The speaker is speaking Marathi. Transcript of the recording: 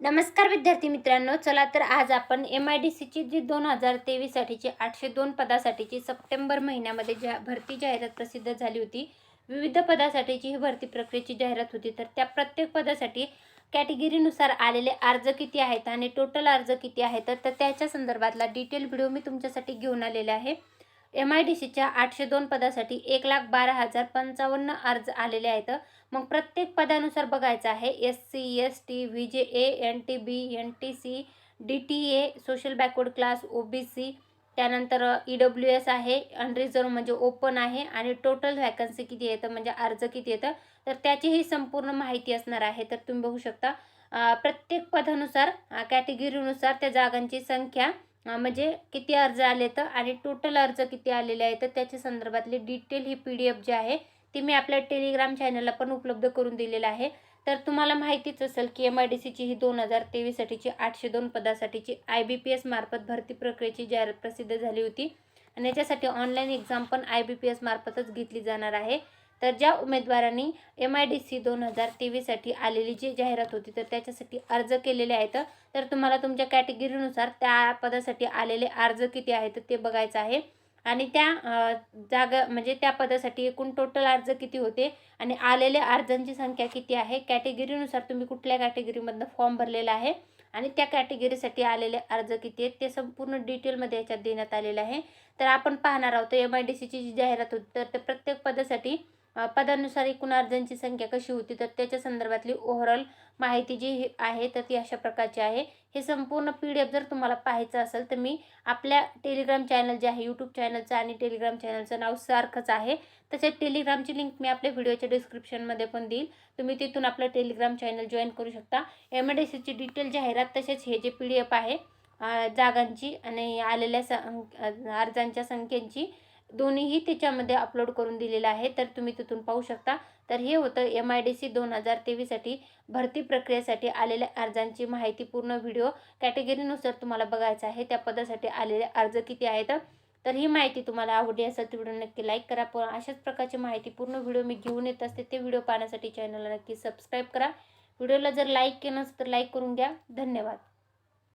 नमस्कार विद्यार्थी मित्रांनो चला तर आज आपण एम आय डी सीची जी दोन हजार तेवीससाठीची आठशे दोन पदासाठीची सप्टेंबर महिन्यामध्ये जा भरती जाहिरात प्रसिद्ध झाली होती विविध पदासाठीची ही भरती प्रक्रियेची जाहिरात होती. तर त्या प्रत्येक पदासाठी कॅटेगरीनुसार आलेले अर्ज किती आहेत आणि टोटल अर्ज किती आहेत? तर त्याच्या संदर्भातला डिटेल व्हिडिओ मी तुमच्यासाठी घेऊन आलेला आहे. एम आय डी सीच्या आठशे दोन पदासाठी एक लाख बारा हजार पंचावन्न अर्ज आलेले आहेत. मग प्रत्येक पदानुसार बघायचं आहे. S C S T V J A N T B N T C D T A social backward class O B C त्यानंतर ई डब्ल्यू एस आहे अनरिझर्व म्हणजे ओपन आहे आणि टोटल व्हॅकन्सी किती येतं म्हणजे अर्ज किती येतं तर त्याची ही संपूर्ण माहिती असणार आहे. तर तुम्ही बघू शकता प्रत्येक पदानुसार कॅटेगरीनुसार त्या जागांची संख्या म्हणजे किती अर्ज आले तर आणि टोटल अर्ज किती आलेले आहेत तर त्याच्या संदर्भातली डिटेल ही पी डी एफ जी आहे ती मी आपल्या टेलिग्राम चॅनलला पण उपलब्ध करून दिलेलं आहे. तर तुम्हाला माहितीच असेल की एम आय डी सीची ही दोन हजार तेवीससाठीची आठशे दोन पदासाठीची आय बी पी एस मार्फत भरती प्रक्रियेची जाहिरात प्रसिद्ध झाली होती. आणि याच्यासाठी ऑनलाईन एक्झाम पण आय बी पी एस मार्फतच घेतली जाणार आहे. तर ज्या उमेदवारांनी एम आय डी सी दोन हजार तेवीससाठी आलेली जी जाहिरात होती तर त्याच्यासाठी अर्ज केलेले आहेत. तर तुम्हाला तुमच्या कॅटेगरीनुसार त्या पदासाठी आलेले अर्ज किती आहेत ते बघायचं आहे. आणि त्या जागा म्हणजे त्या पदासाठी एकूण टोटल अर्ज किती होते आणि आलेल्या अर्जांची संख्या किती आहे कॅटेगरीनुसार तुम्ही कुठल्या कॅटेगरीमधनं फॉर्म भरलेला आहे आणि त्या कॅटेगरीसाठी आलेले अर्ज किती आहेत ते संपूर्ण डिटेलमध्ये याच्यात देण्यात आलेलं आहे. तर आपण पाहणार आहोत एम आय डी सीची जी जाहिरात होती तर ते प्रत्येक पदासाठी पदानुसार एकूण अर्जांची संख्या कशी होती तर त्याच्या संदर्भातली ओव्हरऑल माहिती जी आहे तर ती अशा प्रकारची आहे. हे संपूर्ण पी डी एफ जर तुम्हाला पाहायचं असेल तर मी आपल्या टेलिग्राम चॅनल जे आहे यूट्यूब चॅनलचं आणि टेलिग्राम चॅनलचं नाव सारखंच आहे. तसेच टेलिग्रामची लिंक मी आपल्या व्हिडिओच्या डिस्क्रिप्शनमध्ये पण देईल. तुम्ही तिथून आपलं टेलिग्राम चॅनल जॉईन करू शकता. एम डी सीची डिटेल जाहिरात तसेच हे जे पी डी एफ आहे जागांची आणि आलेल्या स अर्जांच्या संख्येची दोन्हीही त्याच्यामध्ये अपलोड करून दिलेलं आहे. तर तुम्ही तिथून पाहू शकता. तर हे होतं एम आय डी सी दोन हजार तेवीससाठी भरती प्रक्रियेसाठी आलेल्या अर्जांची माहिती पूर्ण व्हिडिओ कॅटेगरीनुसार तुम्हाला बघायचं आहे. त्या पदासाठी आलेले अर्ज किती आहेत? तर ही माहिती तुम्हाला आवडली असेल तर व्हिडिओ नक्की लाईक करा. पण अशाच प्रकारची माहिती पूर्ण व्हिडिओ मी घेऊन येत असते. ते व्हिडिओ पाहण्यासाठी चॅनलला नक्की सबस्क्राईब करा. व्हिडिओला जर लाईक केलं तर लाईक करून घ्या. धन्यवाद.